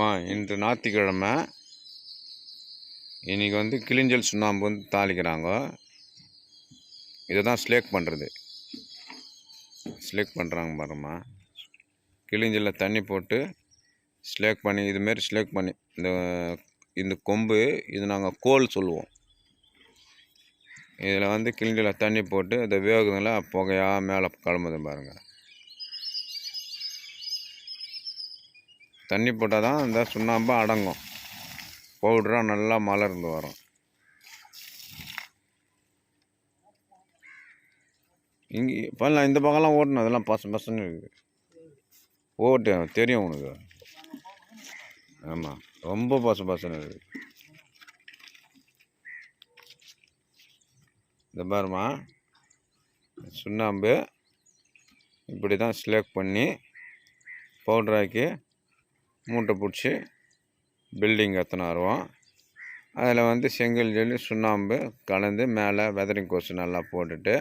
ஆ இன்று ஞாயிற்றுக்கிழமை. இன்றைக்கி வந்து கிளிஞ்சல் சுண்ணாம்பு வந்து தாளிக்கிறாங்க. இதை தான் ஸ்லேக் பண்ணுறது ஸ்லேக் பண்ணுறாங்க பாரும்மா. கிளிஞ்சலில் தண்ணி போட்டு ஸ்லேக் பண்ணி இதுமாரி ஸ்லேக் பண்ணி இந்த இந்த கொம்பு இது நாங்கள் கோல் சொல்லுவோம். இதில் வந்து கிளிஞ்சலில் தண்ணி போட்டு இதை வேகுதுங்களா புகையாக மேலே கிளம்புது பாருங்கள் தண்ணி போட்டால் தான் இந்த சுண்ணாம்பு அடங்கும். பவுடராக நல்லா மலர்ந்து வரும். இங்கே இப்போல்லாம் இந்த பக்கம்லாம் ஓட்டணும் அதெல்லாம் பச பசன்னு இருக்குது. ஓட்டு தெரியும் உனக்கு. ஆமாம் ரொம்ப பச பசன்னு இருக்குது. இந்த பாருமா சுண்ணாம்பு இப்படி தான் ஸ்லேக் பண்ணி பவுடராக்கி மூட்டை பிடிச்சி பில்டிங் எத்தனை வருவோம் அதில் வந்து செங்கல் ஜெல்லி சுண்ணாம்பு கலந்து மேலே வெதரிங் கொசு நல்லா போட்டுட்டு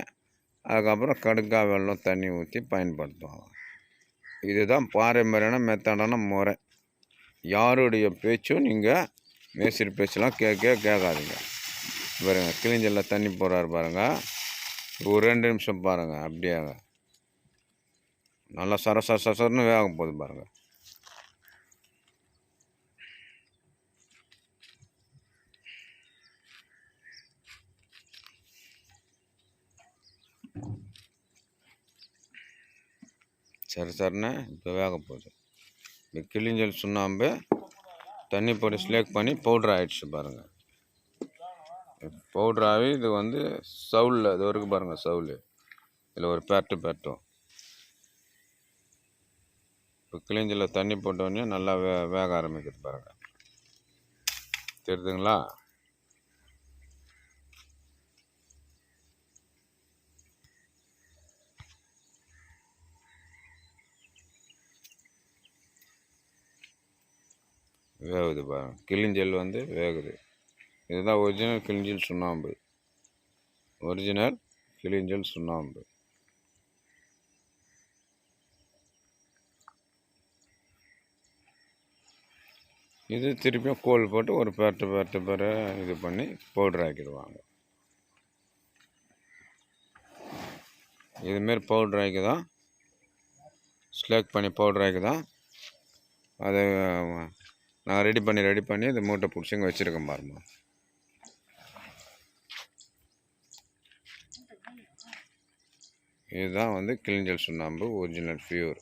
அதுக்கப்புறம் கடுக்கா வெள்ளம் தண்ணி ஊற்றி பயன்படுத்துவாங்க இதுதான் பாரம்பரியமான மெத்தடான முறை. யாருடைய பேச்சும் நீங்கள் மேஸ்திரி பேச்செலாம் கேட்க கேட்காதீங்க. பாருங்கள் கிளிஞ்சல்ல தண்ணி போடுறாரு பாருங்கள் ஒரு ரெண்டு நிமிஷம் பாருங்கள் அப்படியே. நல்லா சர சர சரன்னு வேக போகுது பாருங்கள் சரி சரின்னு இப்போ வேக போகுது. இப்போ கிளிஞ்சல் சுண்ணாம்பு தண்ணி போட்டு ஸ்லேக் பண்ணி பவுட்ரு ஆகிடுச்சு பாருங்கள் பவுட்ராகி இது வந்து சவுலில் இது வரைக்கும் பாருங்கள் சவுல். இதில் ஒரு பேட்டு பேட்டும் இப்போ கிளிஞ்சலில் தண்ணி போட்டோடனே நல்லா வே வேக ஆரம்பிக்குது பாருங்கள் தெரியுதுங்களா? வேகுது பாருங்க. கிளிஞ்சல் வந்து வேகுது. இதுதான் ஒரிஜினல் கிளிஞ்சல் சுண்ணாம்பு. ஒரிஜினல் கிளிஞ்சல் சுண்ணாம்பு. இது திருப்பியும் கோல் போட்டு ஒரு பேட்டு பேட்டு பேர இது பண்ணி பவுடர் ஆக்கிடுவாங்க. இதுமாரி பவுடர் ஆக்கி தான் ஸ்லேக் பண்ணி பவுடர் ஆக்கி தான் அதை நான் ரெடி பண்ணி ரெடி பண்ணி இந்த மூட்டை பிடிச்சி இங்கே வச்சுருக்கேன் பாருமா இதுதான் வந்து கிளிஞ்சல் சுண்ணாம்பு ஒரிஜினல் ஃபியூர்